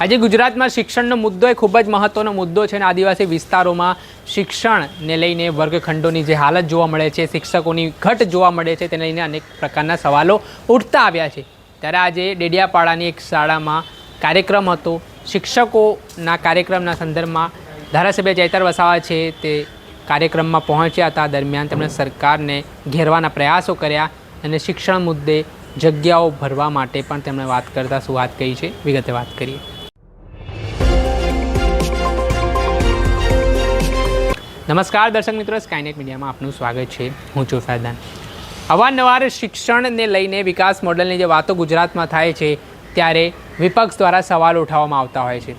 આજે ગુજરાતમાં શિક્ષણનો મુદ્દો એ ખૂબ જ મહત્વનો મુદ્દો છે અને આદિવાસી વિસ્તારોમાં શિક્ષણને લઈને વર્ગખંડોની જે હાલત જોવા મળે છે, શિક્ષકોની ઘટ જોવા મળે છે, તેને લઈને અનેક પ્રકારના સવાલો ઉઠતા આવ્યા છે. ત્યારે આજે ડેડિયાપાડાની એક શાળામાં કાર્યક્રમ હતો. શિક્ષકોના કાર્યક્રમના સંદર્ભમાં ધારાસભ્ય ચૈતર વસાવા છે તે કાર્યક્રમમાં પહોંચ્યા હતા. દરમિયાન તેમણે સરકારને ઘેરવાના પ્રયાસો કર્યા અને શિક્ષણ મુદ્દે જગ્યાઓ ભરવા માટે પણ તેમણે વાત કરતા શું વાત કહી છે? વિગતે વાત કરીએ. નમસ્કાર દર્શક મિત્રો સ્કાયનેટ મીડિયામાં આપનું સ્વાગત છે. હું છું ફૈદાન અવારનવાર શિક્ષણને લઈને વિકાસ મોડલની જે વાતો ગુજરાતમાં થાય છે, ત્યારે વિપક્ષ દ્વારા સવાલ ઉઠાવવામાં આવતા હોય છે.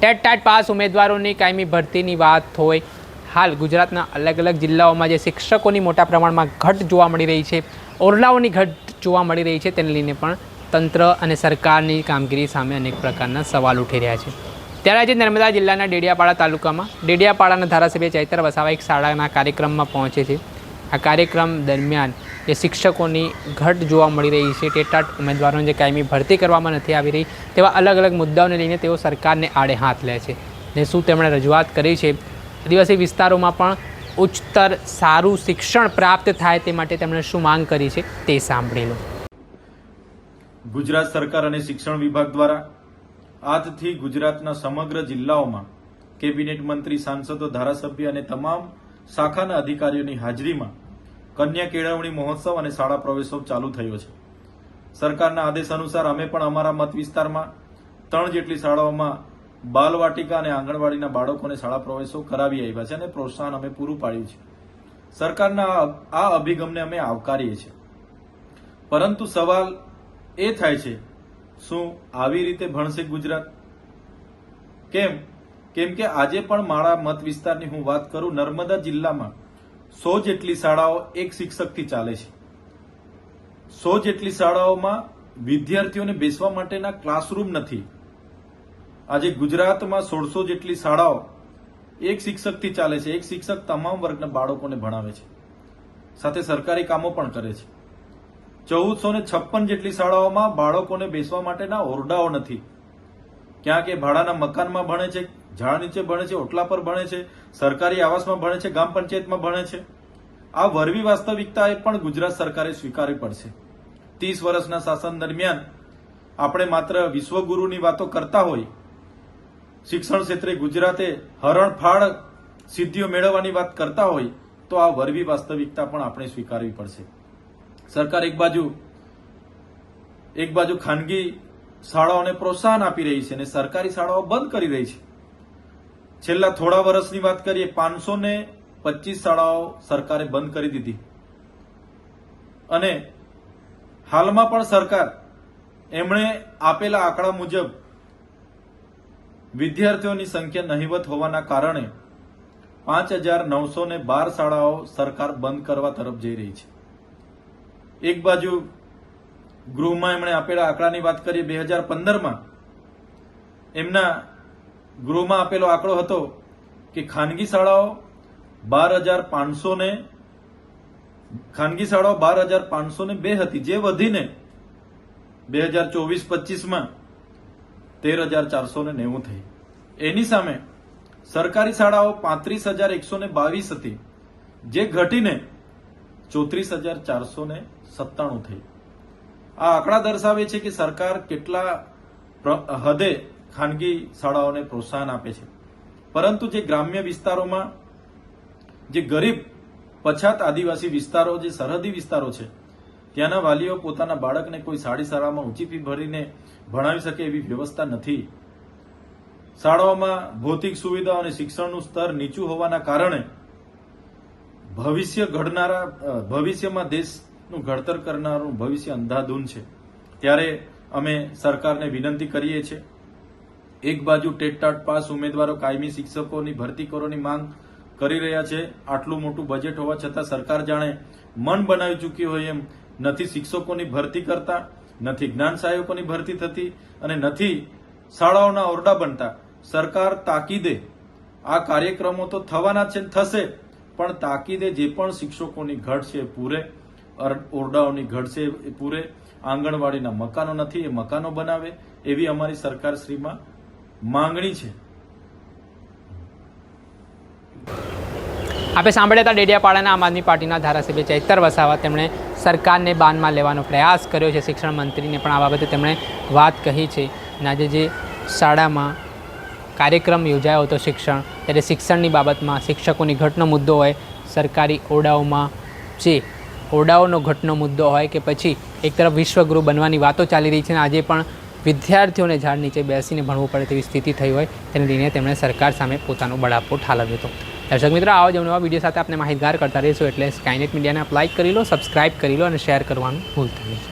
ટેટ ટાટ પાસ ઉમેદવારોની કાયમી ભરતીની વાત હોય, હાલ ગુજરાતના અલગ અલગ જિલ્લાઓમાં જે શિક્ષકોની મોટા પ્રમાણમાં ઘટ જોવા મળી રહી છે, ઓરડાઓની ઘટ જોવા મળી રહી છે, તેને લઈને પણ તંત્ર અને સરકારની કામગીરી સામે અનેક પ્રકારના સવાલ ઉઠી રહ્યા છે. ત્યારે આજે નર્મદા જિલ્લાના ડેડિયાપાડા તાલુકામાં ડેડિયાપાડાના ધારાસભ્ય ચૈતર વસાવા એક શાળાના કાર્યક્રમમાં પહોંચે છે. આ કાર્યક્રમ દરમિયાન જે શિક્ષકોની ઘટ જોવા મળી રહી છે. ટેટાટ ઉમેદવારોને જે કાયમી ભરતી કરવામાં નથી આવી રહી તેવા અલગ અલગ મુદ્દાઓને લઈને તેઓ સરકારને આડે હાથ લે છે ને શું તેમણે રજૂઆત કરી છે? આદિવાસી વિસ્તારોમાં પણ ઉચ્ચતર સારું શિક્ષણ પ્રાપ્ત થાય તે માટે તેમણે શું માંગ કરી છે તે સાંભળી લો. ગુજરાત સરકાર અને શિક્ષણ વિભાગ દ્વારા આજથી ગુજરાતના સમગ્ર જિલ્લાઓમાં કેબિનેટ મંત્રી, સાંસદો, ધારાસભ્ય અને તમામ શાખાના અધિકારીઓની હાજરીમાં કન્યા કેળવણી મહોત્સવ અને શાળા પ્રવેશોત્સવ ચાલુ થયો છે. સરકારના આદેશ અનુસાર અમે પણ અમારા મત વિસ્તારમાં ત્રણ જેટલી શાળાઓમાં બાલવાટિકા અને આંગણવાડીના બાળકોને શાળા પ્રવેશો કરાવી આવ્યા છે અને પ્રોત્સાહન અમે પૂરું પાડ્યું છે. સરકારના આ- અભિગમને અમે આવકારીએ છીએ. પરંતુ સવાલ એ થાય છે શું આવી રીતે ભણશે ગુજરાત? કેમ? કેમ કે આજે પણ મારા મત વિસ્તારની હું વાત કરું નર્મદા જિલ્લામાં સો જેટલી શાળાઓ એક શિક્ષકથી ચાલે છે. સો જેટલી શાળાઓમાં વિદ્યાર્થીઓને બેસવા માટેના ક્લાસરૂમ નથી. આજે ગુજરાતમાં સોળસો જેટલી શાળાઓ એક શિક્ષકથી ચાલે છે. એક શિક્ષક તમામ વર્ગના બાળકોને ભણાવે છે. સાથે સરકારી કામો પણ કરે છે. ચૌદસો ને છપ્પન જેટલી શાળાઓમાં બાળકોને બેસવા માટેના ઓરડાઓ નથી. ક્યાંક એ ભાડાના મકાનમાં ભણે છે, ઝાડ નીચે ભણે છે, ઓટલા પર ભણે છે, સરકારી આવાસમાં ભણે છે, ગામ પંચાયતમાં ભણે છે. આ વરવી વાસ્તવિકતા એ પણ ગુજરાત સરકારે સ્વીકારવી પડશે. ત્રીસ વર્ષના શાસન દરમિયાન આપણે માત્ર વિશ્વગુરુની વાતો કરતા હોય, શિક્ષણ ક્ષેત્રે ગુજરાતે હરણફાળ સિદ્ધિઓ મેળવવાની વાત કરતા હોય, તો આ વરવી વાસ્તવિકતા પણ આપણે સ્વીકારવી પડશે. સરકાર એક બાજુ એક બાજુ ખાનગી શાળાઓને પ્રોત્સાહન આપી રહી છે અને સરકારી શાળાઓ બંધ કરી રહી છે. છેલ્લા થોડા વર્ષની વાત કરીએ, પાંચસો ને પચીસ શાળાઓ સરકારે બંધ કરી દીધી. અને હાલમાં પણ સરકાર એમણે આપેલા આંકડા મુજબ વિદ્યાર્થીઓની સંખ્યા નહીવત હોવાના કારણે પાંચ હજાર નવસો ને બાર શાળાઓ સરકાર બંધ કરવા તરફ જઈ રહી છે. એક બાજુ ગૃહમાં એમણે આપેલા આંકડાની વાત કરીએ બે હજાર પંદરમાં, એમના ગૃહમાં આપેલો આંકડો હતો કે ખાનગી શાળાઓ બાર હજાર પાંચસો ને ખાનગી શાળાઓ બાર હજાર પાંચસો ને બે હતી. જે વધીને બે હજાર ચોવીસ પચીસમાં તેર હજાર ચારસો ને નેવું થઈ. એની સામે સરકારી શાળાઓ પાંત્રીસ હજાર એકસો ને બાવીસ હતી. જે ઘટીને ચોત્રીસ હજાર ચારસો ને સત્તાણું થઈ. આ આંકડા દર્શાવે છે કે સરકાર કેટલા હદે ખાનગી શાળાઓને પ્રોત્સાહન આપે છે. પરંતુ જે ગ્રામ્ય વિસ્તારોમાં જે ગરીબ પછાત આદિવાસી વિસ્તારો, જે સરહદી વિસ્તારો છે, ત્યાંના વાલીઓ પોતાના બાળકને કોઈ સાડી શાળામાં ઊંચી ફી ભરીને ભણાવી શકે એવી વ્યવસ્થા નથી. શાળાઓમાં ભૌતિક સુવિધાઓ અને શિક્ષણનું સ્તર નીચું હોવાના કારણે ભવિષ્ય ઘડનારા ભવિષ્યમાં દેશનું ઘડતર કરનારું ભવિષ્ય અંધાધૂન છે. ત્યારે અમે સરકારને વિનંતી કરીએ છીએ, એક બાજુ ટેટટાટ પાસ ઉમેદવારો કાયમી શિક્ષકોની ભરતી કરવાની માંગ કરી રહ્યા છે, આટલું મોટું બજેટ હોવા છતાં સરકાર જાણે મન બનાવી ચૂકી હોય એમ નથી શિક્ષકોની ભરતી કરતા, નથી જ્ઞાન સહાયકોની ભરતી થતી અને નથી શાળાઓના ઓરડા બનતા. સરકાર તાકીદે આ કાર્યક્રમો તો થવાના છે થશે. પણ તાકીદે જે પણ શિક્ષકોની ઘટ છે પૂરે ઓરડાઓની ઘટ છે એ પૂરે, આંગણવાડીના મકાનો નથી, એ મકાનો બનાવે, એવી અમારી સરકારશ્રીમાં માંગણી છે. આપણે સાંભળ્યા હતા ડેડિયાપાડાના આમ આદમી પાર્ટીના ધારાસભ્ય ચૈતર વસાવા. તેમણે સરકારને બાનમાં લેવાનો પ્રયાસ કર્યો છે, શિક્ષણ મંત્રીને પણ આ બાબતે તેમણે વાત કહી છે. અને આજે જે શાળામાં કાર્યક્રમ યોજાયો હતો શિક્ષણ. ત્યારે શિક્ષણની બાબતમાં શિક્ષકોની ઘટનો મુદ્દો હોય, સરકારી ઓરડાઓમાં જે ઓરડાઓનો ઘટનો મુદ્દો હોય કે પછી એક તરફ વિશ્વગુરુ બનવાની વાતો ચાલી રહી છે અને આજે પણ વિદ્યાર્થીઓને ઝાડ નીચે બેસીને ભણવું પડે તેવી સ્થિતિ થઈ હોય, તેને લઈને તેમણે સરકાર સામે પોતાનો બળાપો ઠાલવ્યો હતો. દર્શક મિત્રો, આવો જ નવા વીડિયો સાથે આપણે માહિતગાર કરતા રહીશું એટલે સ્કાયનેટ મીડિયાને આપ લાઇક કરી લો સબસ્ક્રાઇબ કરી લો અને શેર કરવાનું ભૂલતા નહીં.